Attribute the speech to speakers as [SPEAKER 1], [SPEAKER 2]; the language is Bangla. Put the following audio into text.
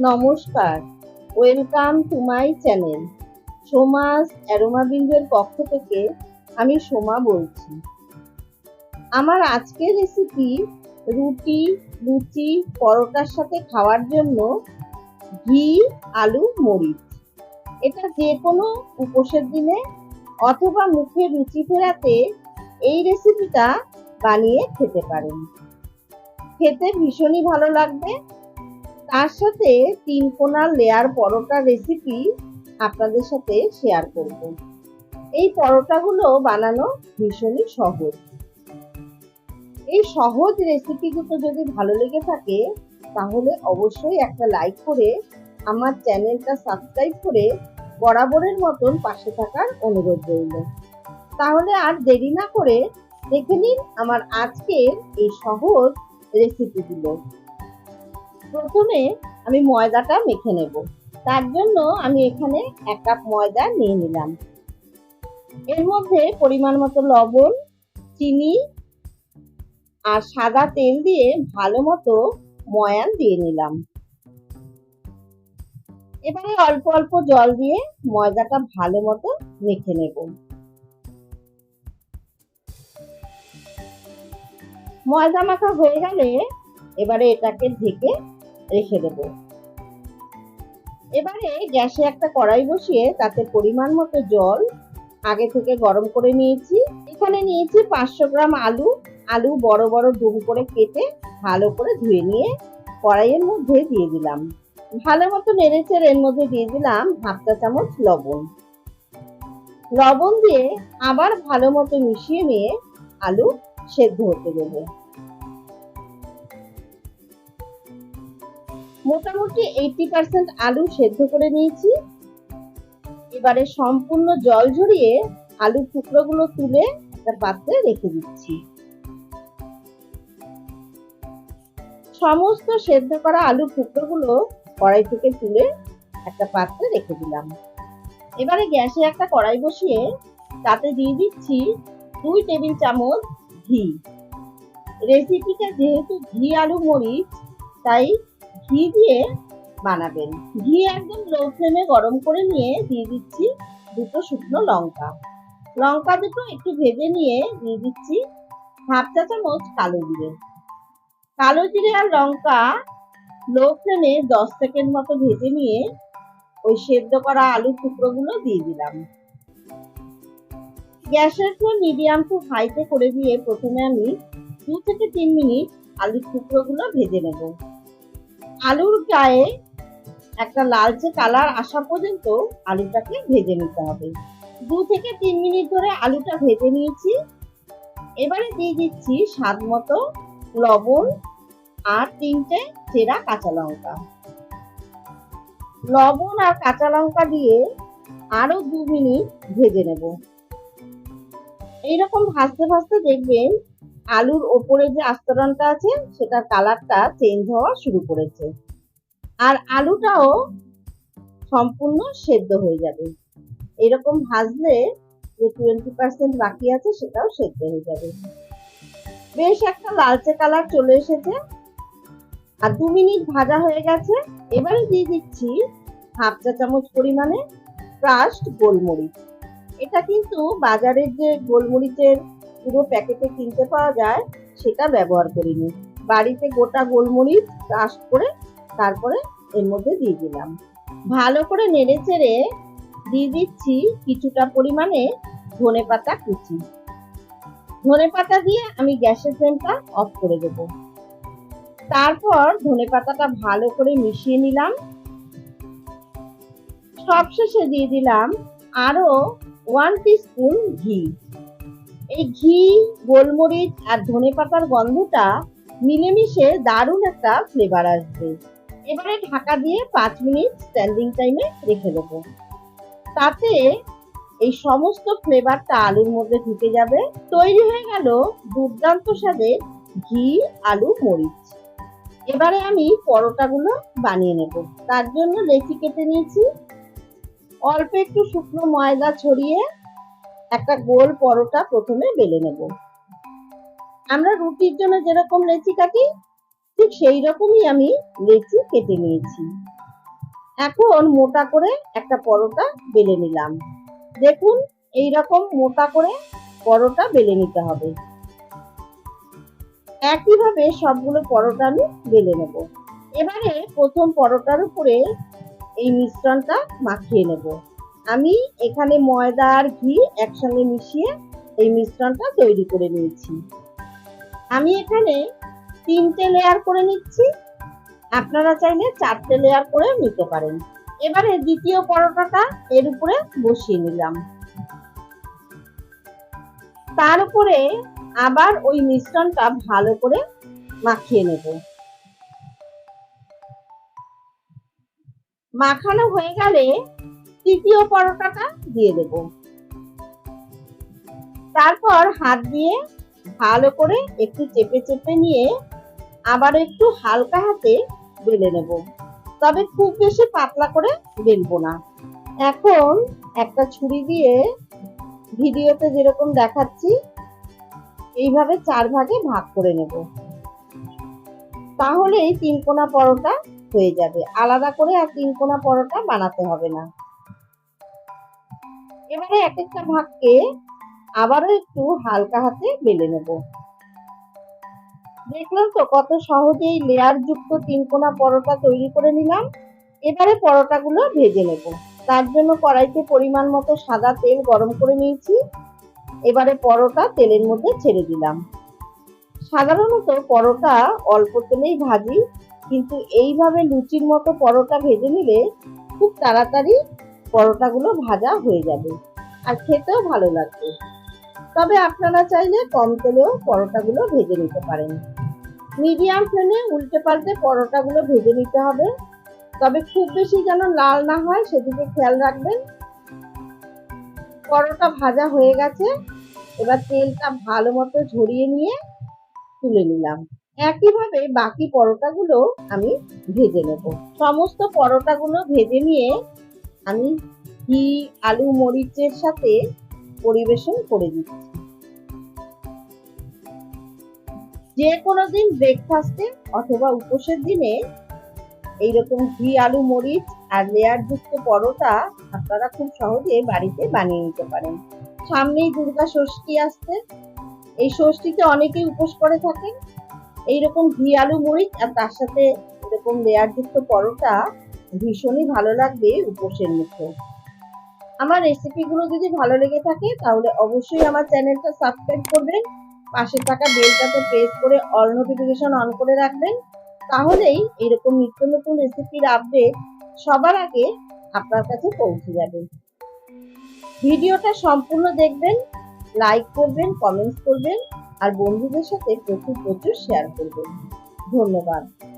[SPEAKER 1] নমস্কার। Welcome to my channel. Soma's অ্যারোমাবিন্দের পক্ষ থেকে আমি সোমা বলছি। আমার আজকের রেসিপি রুটি, লুচি, পরোটার সাথে খাওয়ার জন্য ঘি, আলু, মরিচ। এটা যে কোনো উপোসের দিনে অথবা মুখে রুচি ফেরাতে এই রেসিপিটা বানিয়ে খেতে পারেন। খেতে ভীষণই ভালো লাগবে। তার সাথে তিন কোনার লেয়ার পরোটা রেসিপি আপনাদের সাথে শেয়ার করব। এই পরোটাগুলো বানানো ভীষণই সহজ। এই সহজ রেসিপিগুলো যদি ভালো লেগে থাকে, তাহলে অবশ্যই একটা লাইক করে আমার চ্যানেলটা সাবস্ক্রাইব করে বরাবরের মতন পাশে থাকার অনুরোধ রইল। তাহলে আর দেরি না করে দেখে নিন আমার আজকের এই সহজ রেসিপিগুলো প্রথমে আমি ময়দাটা মেখে নেব। তার জন্য আমি এখানে এক কাপ ময়দা নিয়ে নিলাম। এর মধ্যে পরিমাণ মতো লবণ, চিনি আর সাদা তেল দিয়ে ভালো মতো ময়ান দিয়ে নিলাম। এবারে অল্প অল্প জল দিয়ে ময়দাটা ভালো মতো মেখে নেব। ময়দা মাখা হয়ে গেলে এবারে এটাকে ঢেকে রেখে দেব। এবারে গ্যাসে একটা কড়াই বসিয়ে তাতে পরিমাণ মতো জল আগে থেকে গরম করে নিয়েছি। এখানে নিয়েছি পাঁচশো গ্রাম আলু। আলু বড় বড় ডুম করে কেটে ভালো করে ধুয়ে নিয়ে কড়াইয়ের মধ্যে দিয়ে দিলাম। ভালো মতো নেড়েচেড়ে এর মধ্যে দিয়ে দিলাম হাফ চা চামচ লবণ। লবণ দিয়ে আবার ভালো মতো মিশিয়ে নিয়ে আলু সেদ্ধ হতে দেবো। মোটামুটি এইটি পার্সেন্ট আলু সেদ্ধ করে নিয়েছি। এবারে সম্পূর্ণ জল ঝরিয়ে আলুর টুকরোগুলো তুলে একটা পাত্রে রেখে দিচ্ছি। সমস্ত সেদ্ধ করা আলুর টুকরোগুলো কড়াই থেকে তুলে একটা পাত্রে রেখে দিলাম। এবারে গ্যাসে একটা কড়াই বসিয়ে তাতে দিয়ে দিচ্ছি দুই টেবিল চামচ ঘি। রেসিপিটা যেহেতু ঘি, আলু, মরিচ, তাই ঘি দিয়ে বানাবেন। ঘি একদম লো ফ্লেমে গরম করে নিয়ে দিয়ে দিচ্ছি দুটো শুকনো লঙ্কা। লঙ্কা দুটো একটু ভেজে নিয়ে দিয়ে দিচ্ছি হাফ চা চামচ কালো জিরে। কালো জিরে আর লঙ্কা লো ফ্লেমে দশ সেকেন্ড মতো ভেজে নিয়ে ওই সেদ্ধ করা আলুর টুকরোগুলো দিয়ে দিলাম। গ্যাসের ফ্লেম মিডিয়াম টু হাইতে করে দিয়ে প্রথমে আমি দু থেকে তিন মিনিট আলুর টুকরোগুলো ভেজে নেব। আলুর গায়ে একটা লালচে কালার আসা পর্যন্ত আলুটাকে ভেজে নিতে হবে। দু থেকে তিন মিনিট ধরে আলুটা ভেজে নিয়েছি। এবারে দিয়ে দিচ্ছি স্বাদ মতো লবণ আর তিনটে চেরা কাঁচা লঙ্কা। লবণ আর কাঁচা লঙ্কা দিয়ে আরও দু মিনিট ভেজে নেব। এইরকম ভাজতে ভাজতে দেখবেন আলুর ওপরে যে আস্তরণটা আছে, সেটার কালারটা চেঞ্জ হওয়া শুরু করেছে। আর আলুটাও সম্পূর্ণ সেদ্ধ হয়ে যাবে। এরকম ভাজলে যে টোয়েন্টি পার্সেন্ট বাকি আছে, সেটাও সেদ্ধ হয়ে যাবে। বেশ একটা লালচে কালার চলে এসেছে। আর দু মিনিট ভাজা হয়ে গেছে। এবারে দিয়ে দিচ্ছি হাফ চা চামচ পরিমাণে ক্রাস্ট গোলমরিচ। এটা কিন্তু বাজারের যে গোলমরিচের পুরো প্যাকেটে কিনতে পাওয়া যায়, সেটা ব্যবহার করিনি। বাড়িতে গোটা গোলমরিচ চাষ করে তারপরে এর মধ্যে দিয়ে দিলাম। ভালো করে নেড়ে চেড়ে দিয়ে দিচ্ছি কিছুটা পরিমাণে ধনে পাতা কুচি। ধনে পাতা দিয়ে আমি গ্যাসের ফ্লেমটা অফ করে দেব। তারপর ধনে পাতাটা ভালো করে মিশিয়ে নিলাম। সবশেষে দিয়ে দিলাম আরও ওয়ান স্পুন ঘি। এই ঘি, গোলমরিচ আর ধনে পাতার গন্ধটা মিলেমিশে দারুণ একটা ফ্লেভার আসবে। এবারে ঢাকা দিয়ে পাঁচ মিনিট স্ট্যান্ডিং টাইমে রেখে দেবো। তাতে এই সমস্ত ফ্লেভারটা আলুর মধ্যে ঢুকে যাবে। তৈরি হয়ে গেল দুর্দান্ত স্বাদের ঘি, আলু, মরিচ। এবারে আমি পরোটাগুলো বানিয়ে নেব। তার জন্য লেচি কেটে নিয়েছি। অল্প একটু শুকনো ময়দা ছড়িয়ে একটা গোল পরোটা প্রথমে বেলে নেব। আমরা রুটির জন্য যেরকম লেচি কাটি, ঠিক সেই রকমই আমি লেচি কেটে নিয়েছি। এখন মোটা করে একটা পরোটা বেলে নিলাম। দেখুন এই রকম মোটা করে পরোটা বেলে নিতে হবে। একইভাবে সবগুলো পরোটা আমি বেলে নেব। এবারে প্রথম পরোটার উপরে এই মিশ্রণটা মাখিয়ে নেব। আমি এখানে ময়দা আর ঘি একসঙ্গে মিশিয়ে এই মিশ্রণটা তৈরি করে নিয়েছি। আমি এখানে তিনটে লেয়ার করে নিচ্ছি। আপনারা চাইলে চারটে লেয়ার করে নিতে পারেন। এবারে দ্বিতীয় পরোটাটা এর উপরে বসিয়ে নিলাম। তার উপরে আবার ওই মিশ্রণটা ভালো করে মাখিয়ে নেব। মাখানো হয়ে গেলে তৃতীয় পরোটাটা দিয়ে দেব। তারপর হাত দিয়ে ভালো করে একটু চেপে চেপে নিয়ে আবার একটু হালকা হাতে বেলে নেব। তবে খুব বেশি পাতলা করে বেলবো না। এখন একটা ছুরি দিয়ে ভিডিওতে যেরকম দেখাচ্ছি, এইভাবে চার ভাগে ভাগ করে নেব। তাহলেই তিন কোনা পরোটা হয়ে যাবে। আলাদা করে আর তিন কোনা পরোটা বানাতে হবে না। এবারে এক একটা ভাগকে আবারও একটু হালকা হাতে বেলে নেব। দেখলাম তো কত সহজেই লেয়ার যুক্ত তিন কোনা পরোটা তৈরি করে নিলাম। এবারে পরোটাগুলো ভেজে নেব। তার জন্য কড়াইতে পরিমাণ মতো সাদা তেল গরম করে নিয়েছি। এবারে পরোটা তেলের মধ্যে ছেড়ে দিলাম। সাধারণত পরোটা অল্প তেলেই ভাজি, কিন্তু এইভাবে লুচির মতো পরোটা ভেজে নিলে খুব তাড়াতাড়ি পরোটাগুলো ভাজা হয়ে যাবে। আর খেতেও ভালো লাগবে। তবে আপনারা চাইলে কম তেলেও পরোটাগুলো ভেজে নিতে পারেন। মিডিয়াম ফ্লেমে উল্টে পাল্টে পরোটাগুলো ভেজে নিতে হবে। তবে খুব বেশি যেন লাল না হয় সেদিকে খেয়াল রাখবেন। পরোটা ভাজা হয়ে গেছে। এবার তেলটা ভালো মতো ঝরিয়ে নিয়ে তুলে নিলাম। একইভাবে বাকি পরোটাগুলো আমি ভেজে নেব। সমস্ত পরোটাগুলো ভেজে নিয়ে আমি ঘি, আলু, মরিচের সাথে পরিবেশন করে দিচ্ছি। যে কোনো দিন ব্রেকফাস্টে অথবা উপোসের দিনে এইরকম ঘি, আলু, মরিচ আর লেয়ার যুক্ত পরোটা আপনারা খুব সহজে বাড়িতে বানিয়ে নিতে পারেন। সামনেই দুর্গা ষষ্ঠী আসছে। এই ষষ্ঠীতে অনেকেই উপোস করে থাকেন। এইরকম ঘি, আলু, মরিচ আর তার সাথে এরকম লেয়ার যুক্ত পরোটা ভীষণই ভালো লাগবে উপোসের মুখে। আমার রেসিপিগুলো যদি ভালো লেগে থাকে, তাহলে অবশ্যই আমার চ্যানেলটা সাবস্ক্রাইব করবেন, পাশে থাকা বেলটাতে প্রেস করে অল নোটিফিকেশন অন করে রাখবেন। তাহলেই এরকম নিত্য নতুন রেসিপির আপডেট সবার আগে আপনার কাছে পৌঁছে যাবে। ভিডিওটা সম্পূর্ণ দেখবেন, লাইক করবেন কমেন্টস করবেন, আর বন্ধুদের সাথে প্রচুর প্রচুর শেয়ার করবেন। ধন্যবাদ।